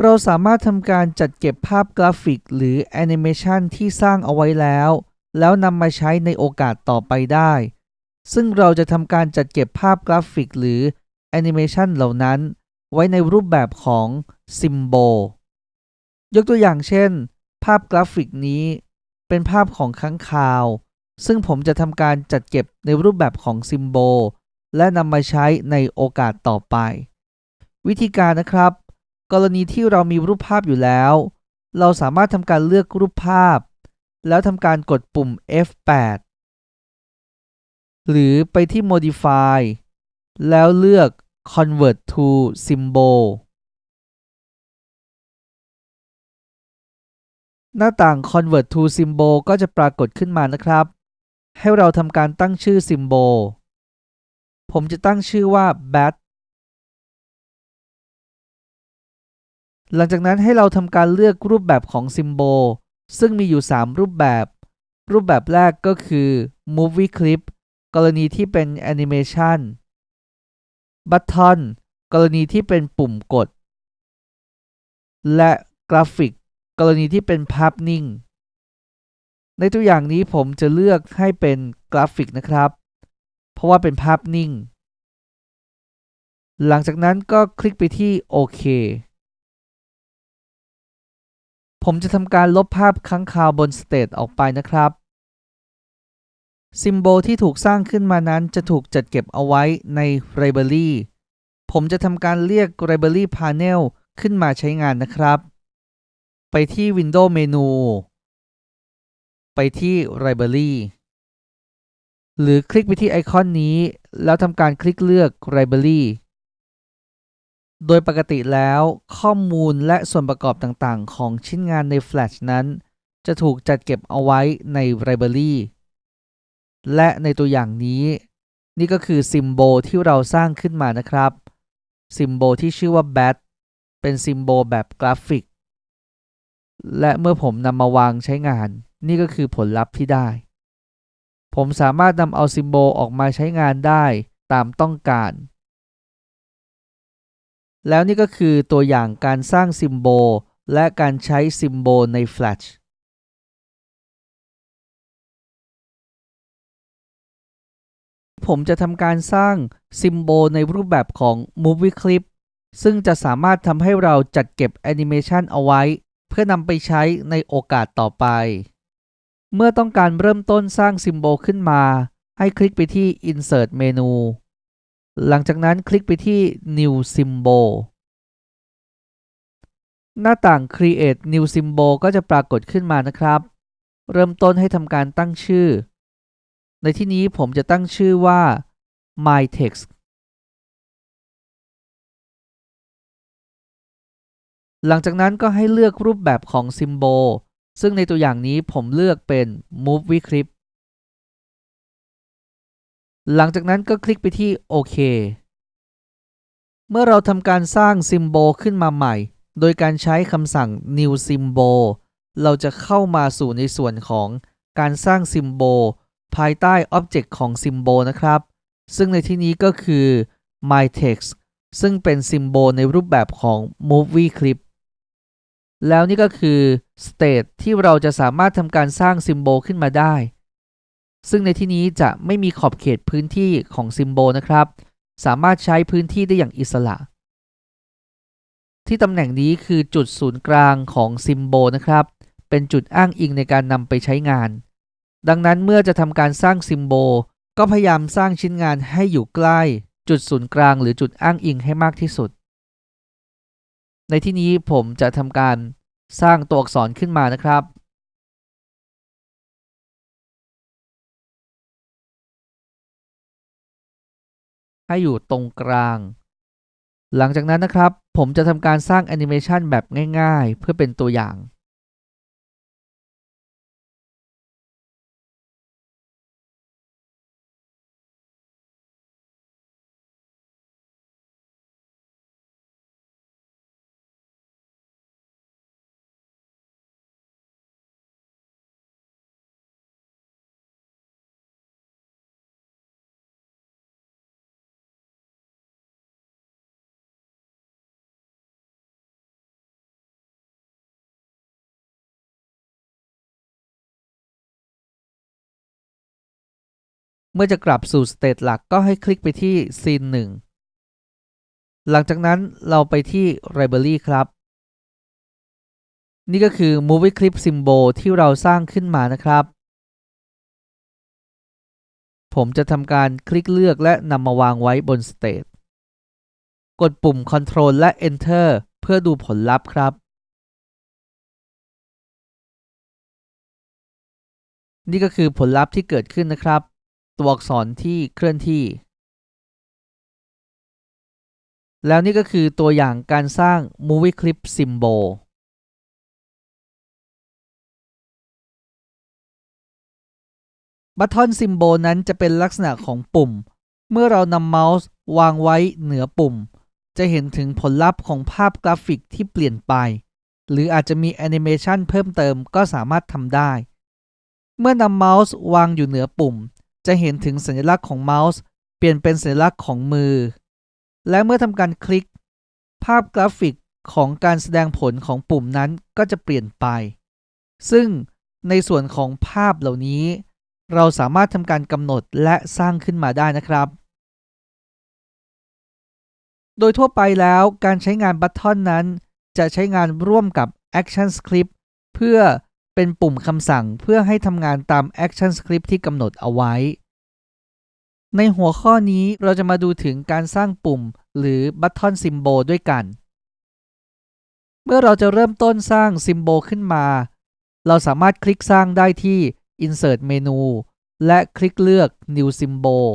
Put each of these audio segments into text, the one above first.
เราสามารถทำการจัดเก็บภาพกราฟิกหรือแอนิเมชันที่สร้างเอาไว้แล้ว แล้วนำมาใช้ในโอกาสต่อไปได้ ซึ่งเราจะทำการจัดเก็บภาพกราฟิกหรือแอนิเมชันเหล่านั้น ไว้ในรูปแบบของซิมโบลยกตัวอย่างเช่น ภาพกราฟิกนี้ เป็นภาพของค้างคาว ซึ่งผมจะทำการจัดเก็บในรูปแบบของซิมโบลและนำมาใช้ในโอกาสต่อไป วิธีการนะครับ กรณีที่เรามีรูปภาพอยู่แล้ว เราสามารถทำการเลือกรูปภาพ แล้วทำการกดปุ่ม F8 หรือไปที่ Modify แล้วเลือก Convert to Symbol หน้าต่าง Convert to Symbol ก็จะปรากฏขึ้นมานะครับ ให้เราทำการตั้งชื่อ Symbol ผมจะตั้งชื่อว่า bat หลังจากนั้นให้เราทำการเลือกรูปแบบของ Symbol ซึ่งมีอยู่ 3 รูปแบบ รูปแบบแรกก็คือ Movie Clip กรณีที่เป็น Animation Button กรณีที่เป็นปุ่มกด และกราฟิก กรณีที่เป็นภาพนิ่ง ในตัวอย่างนี้ผมจะเลือกให้เป็นกราฟิกนะครับ เพราะว่าเป็นภาพนิ่ง หลังจากนั้นก็คลิกไปที่โอเค ผมจะทำการลบภาพค้างคาวบนสเตตออกไปนะครับ ซิมโบลที่ถูกสร้างขึ้นมานั้นจะถูกจัดเก็บเอาไว้ใน Library ผมจะทำการเรียก Library Panel ขึ้นมาใช้งานนะครับ ไปที่ Windows เมนู ไปที่ Library หรือคลิกไปที่ไอคอนนี้ แล้วทำการคลิกเลือก Library โดยปกติแล้วข้อมูลและส่วนประกอบต่างๆ ของชิ้นงานใน Flash นั้น จะถูกจัดเก็บเอาไว้ใน Library และในตัวอย่างนี้ นี่ก็คือซิมโบลที่เราสร้างขึ้นมานะครับซิมโบลที่ชื่อว่า bat เป็นซิมโบลแบบกราฟิก และเมื่อผมนำมาวางใช้งาน นี่ก็คือผลลัพธ์ที่ได้ ผมสามารถนำเอาซิมโบลออกมาใช้งานได้ตามต้องการ แล้วนี่ก็คือตัวอย่างการสร้างซิมโบลและการใช้ซิมโบลใน Flash ผมจะทำการสร้างซิมโบลในรูปแบบของ Movie Clip ซึ่งจะสามารถทำให้เราจัดเก็บแอนิเมชันเอาไว้ เพื่อนำไปใช้ในโอกาสต่อไป เมื่อต้องการเริ่มต้นสร้างซิมโบลขึ้นมา ให้คลิกไปที่ Insert เมนู หลังจากนั้นคลิกไปที่ New Symbol หน้าต่าง Create New Symbol ก็จะปรากฏขึ้นมานะครับ เริ่มต้นให้ทำการตั้งชื่อ ในที่นี้ผมจะตั้งชื่อว่า My Text หลังจากนั้นก็ให้เลือกรูปแบบของซิมโบลซึ่งในตัวอย่างนี้ผมเลือกเป็น Movie Clip หลังจากนั้นก็คลิกไปที่โอเค เมื่อเราทำการสร้างซิมโบลขึ้นมาใหม่ โดยการใช้คำสั่ง new symbol เราจะเข้ามาสู่ในส่วนของการสร้างซิมโบลภายใต้อ็อบเจกต์ของซิมโบลนะครับ ซึ่งในที่นี้ก็คือ my text ซึ่งเป็นซิมโบลในรูปแบบของ movie clip แล้วนี่ก็คือ state ที่เราจะสามารถทำการสร้างซิมโบลขึ้นมาได้ ซึ่งในที่นี้จะไม่มีขอบเขตพื้นที่ของซิมโบลนะครับ สามารถใช้พื้นที่ได้อย่างอิสระ ที่ตำแหน่งนี้คือจุดศูนย์กลางของซิมโบลนะครับ เป็นจุดอ้างอิงในการนำไปใช้งาน ดังนั้นเมื่อจะทำการสร้างซิมโบลก็พยายามสร้างชิ้นงานให้อยู่ใกล้ จุดศูนย์กลางหรือจุดอ้างอิงให้มากที่สุด ในที่นี้ผมจะทำการสร้างตัวอักษรขึ้นมานะครับ ให้อยู่ตรงกลาง หลังจากนั้นนะครับ ผมจะทำการสร้างแอนิเมชันแบบง่าย ๆ เพื่อเป็นตัวอย่าง เมื่อจะกลับสู่สเตตหลักก็ให้คลิกไปที่ซีน1หลังจากนั้นเราไปที่ Library ครับ นี่ก็คือ Movie Clip Symbol ที่เราสร้างขึ้นมานะครับ ผมจะทำการคลิกเลือกและนำมาวางไว้บน State กดปุ่ม Ctrl และ Enter เพื่อดูผลลัพธ์ครับ นี่ก็คือผลลัพธ์ที่เกิดขึ้นนะครับ ตัวอักษรที่เคลื่อนที่ แล้วนี่ก็คือตัวอย่างการสร้าง Movie Clip Symbol บัตทอนซิมโบลนั้นจะเป็นลักษณะของปุ่ม เมื่อเรานำเมาส์วางไว้เหนือปุ่ม จะเห็นถึงผลลัพธ์ของภาพกราฟิกที่เปลี่ยนไป หรืออาจจะมีแอนิเมชันเพิ่มเติมก็สามารถทำได้ เมื่อนำเมาส์วางอยู่เหนือปุ่ม จะเห็นถึงสัญลักษณ์ของเมาส์ เปลี่ยนเป็นสัญลักษณ์ของมือ และเมื่อทำการคลิก ภาพกราฟิกของการแสดงผลของปุ่มนั้นก็จะเปลี่ยนไป ซึ่งในส่วนของภาพเหล่านี้ เราสามารถทำการกำหนดและสร้างขึ้นมาได้นะครับ โดยทั่วไปแล้วการใช้งานบัตทอนนั้น จะใช้งานร่วมกับ Action Script เพื่อ เป็นปุ่มคำสั่งเพื่อให้ทำงานตาม Action Script ที่กำหนดเอาไว้ ในหัวข้อนี้เราจะมาดูถึงการสร้างปุ่มหรือบัตทอนซิมโบลด้วยกัน เมื่อเราจะเริ่มต้นสร้างซิมโบลขึ้นมา เราสามารถคลิกสร้างได้ที่ Insert เมนูและคลิกเลือก New Symbol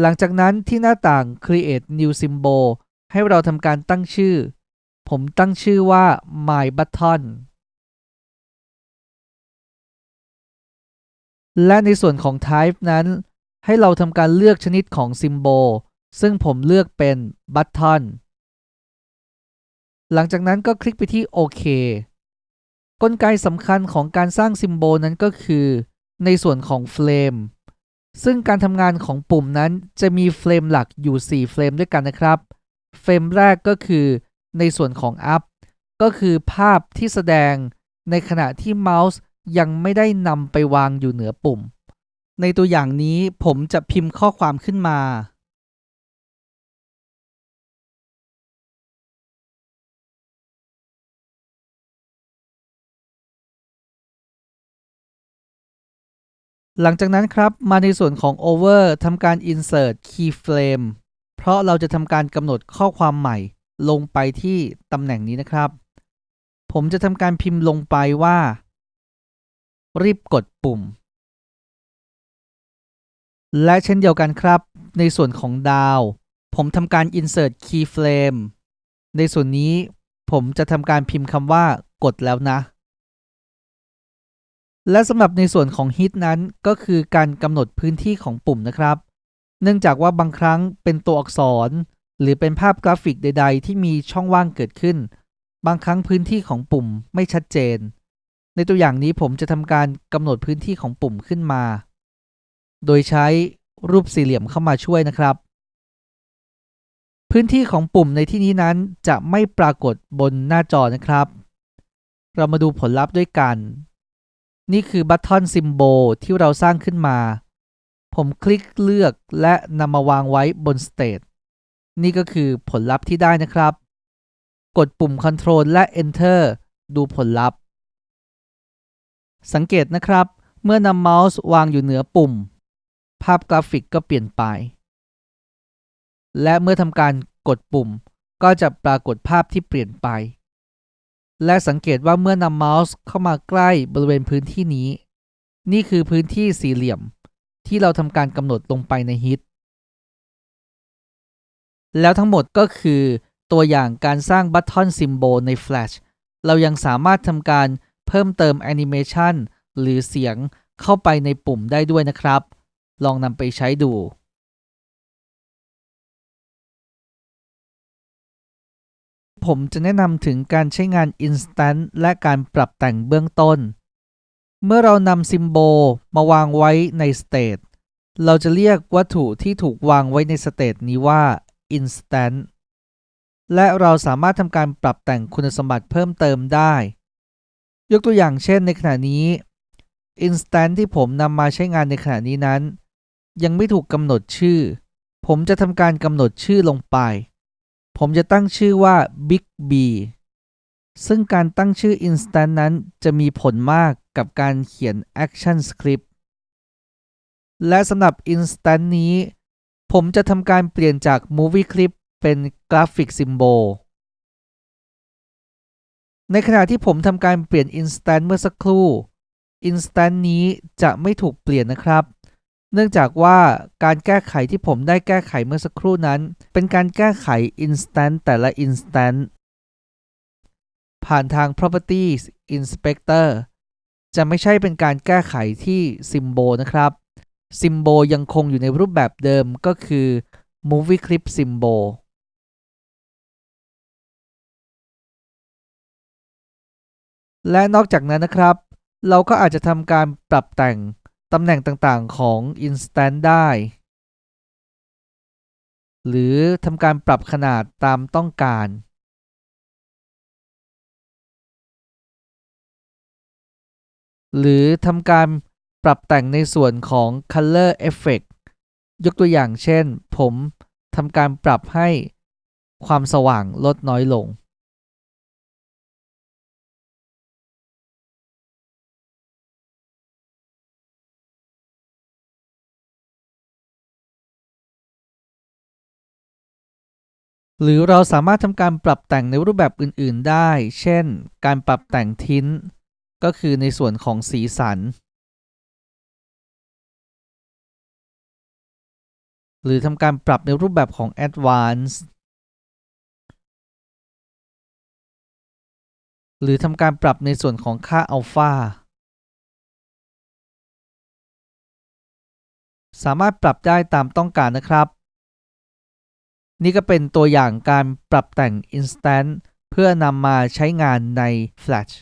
หลังจากนั้นที่หน้าต่าง Create New Symbol ให้เราทำการตั้งชื่อ ผมตั้งชื่อว่า My Button และในส่วนของ Type นั้น ให้เราทำการเลือกชนิดของ Symbol ซึ่งผมเลือกเป็น Button หลังจากนั้นก็คลิกไปที่โอเคกลไกสำคัญของการสร้างซิมโบลนั้นก็คือ ในส่วนของเฟรมซึ่งการทำงานของปุ่มนั้นจะมีเฟรมหลักอยู่ 4 เฟรมด้วยกันนะครับ เฟรมแรกก็คือ ในส่วนของ up ก็คือภาพที่แสดงในขณะที่เมาส์ยังไม่ได้นำไปวางอยู่เหนือปุ่ม ในตัวอย่างนี้ผมจะพิมพ์ข้อความขึ้นมา หลังจากนั้นครับมาในส่วนของ over ทำการ insert keyframe เพราะเราจะทำการกำหนดข้อความใหม่ ลงไปที่ตำแหน่งนี้นะครับ ผมจะทำการพิมพ์ลงไปว่า รีบกดปุ่ม และเช่นเดียวกันครับ ในส่วนของดาว ผมทำการ insert keyframe ในส่วนนี้ผมจะทำการพิมพ์คำว่ากดแล้วนะ และสำหรับในส่วนของ hit นั้นก็คือการกำหนดพื้นที่ของปุ่มนะครับ เนื่องจากว่าบางครั้งเป็นตัวอักษร หรือเป็นภาพกราฟิกใด ๆ ที่มีช่องว่างเกิดขึ้น บางครั้งพื้นที่ของปุ่มไม่ชัดเจน ในตัวอย่างนี้ผมจะทำการกำหนดพื้นที่ของปุ่มขึ้นมา โดยใช้รูปสี่เหลี่ยมเข้ามาช่วยนะครับ พื้นที่ของปุ่มในที่นี้นั้นจะไม่ปรากฏบนหน้าจอนะครับ เรามาดูผลลัพธ์ด้วยกัน นี่คือบัตทอนซิมโบลที่เราสร้างขึ้นมา ผมคลิกเลือกและนำมาวางไว้บนสเตต นี่ก็คือผลลัพธ์ที่ได้นะครับ กดปุ่ม Ctrl และ Enter ดูผลลัพธ์ สังเกตนะครับ เมื่อนำเมาส์วางอยู่เหนือปุ่ม ภาพกราฟิกก็เปลี่ยนไป และเมื่อทำการกดปุ่ม ก็จะปรากฏภาพที่เปลี่ยนไป และสังเกตว่าเมื่อนำเมาส์เข้ามาใกล้บริเวณพื้นที่นี้ นี่คือพื้นที่สี่เหลี่ยม ที่เราทำการกำหนดลงไปในฮิต แล้วทั้งหมดก็คือตัวอย่างการสร้างบัตทอนซิมโบลใน Flash เรายังสามารถทำการเพิ่มเติมแอนิเมชันหรือเสียงเข้าไปในปุ่มได้ด้วยนะครับ ลองนำไปใช้ดูผมจะแนะนำถึงการใช้งาน Instant และการปรับแต่งเบื้องต้น เมื่อเรานำซิมโบลมาวางไว้ใน State เราจะเรียกวัตถุที่ถูกวางไว้ใน State นี้ว่า Instant และเราสามารถทำการปรับแต่งคุณสมบัติเพิ่มเติมได้ ยกตัวอย่างเช่นในขณะนี้ Instant ที่ผมนำมาใช้งานในขณะนี้นั้น ยังไม่ถูกกำหนดชื่อ ผมจะทำการกำหนดชื่อลงไป ผมจะตั้งชื่อว่า Big B ซึ่งการตั้งชื่อ Instant นั้นจะมีผลมากกับการเขียน Action Script และสำหรับ Instant นี้ ผมจะทำการเปลี่ยนจาก Movie Clip เป็น Graphic Symbol ในขณะที่ผมทำการเปลี่ยน Instant เมื่อสักครู่ Instant นี้จะไม่ถูกเปลี่ยนนะครับ เนื่องจากว่าการแก้ไขที่ผมได้แก้ไขเมื่อสักครู่นั้น เป็นการแก้ไข Instant แต่ละ Instant ผ่านทาง Properties Inspector จะไม่ใช่เป็นการแก้ไขที่ Symbol นะครับ Symbol ยังคงอยู่ในรูปแบบเดิมก็คือ Movie Clip Symbol และนอกจากนั้นนะครับ เราก็อาจจะทำการปรับแต่งตำแหน่งต่างๆของ Instant ได้ หรือทำการปรับขนาดตามต้องการ หรือทำการ ปรับแต่งในส่วนของ Color Effect ยกตัวอย่างเช่น ผมทำการปรับให้ความสว่างลดน้อยลง หรือเราสามารถทำการปรับแต่งในรูปแบบอื่น ๆ ได้ เช่น การปรับแต่งทิ้น ก็คือในส่วนของสีสัน หรือทำการปรับในรูปแบบของ Advanced หรือทำการปรับในส่วนของค่า Alpha สามารถปรับได้ตามต้องการนะครับ นี่ก็เป็นตัวอย่างการปรับแต่ง Instant เพื่อนำมาใช้งานใน Flash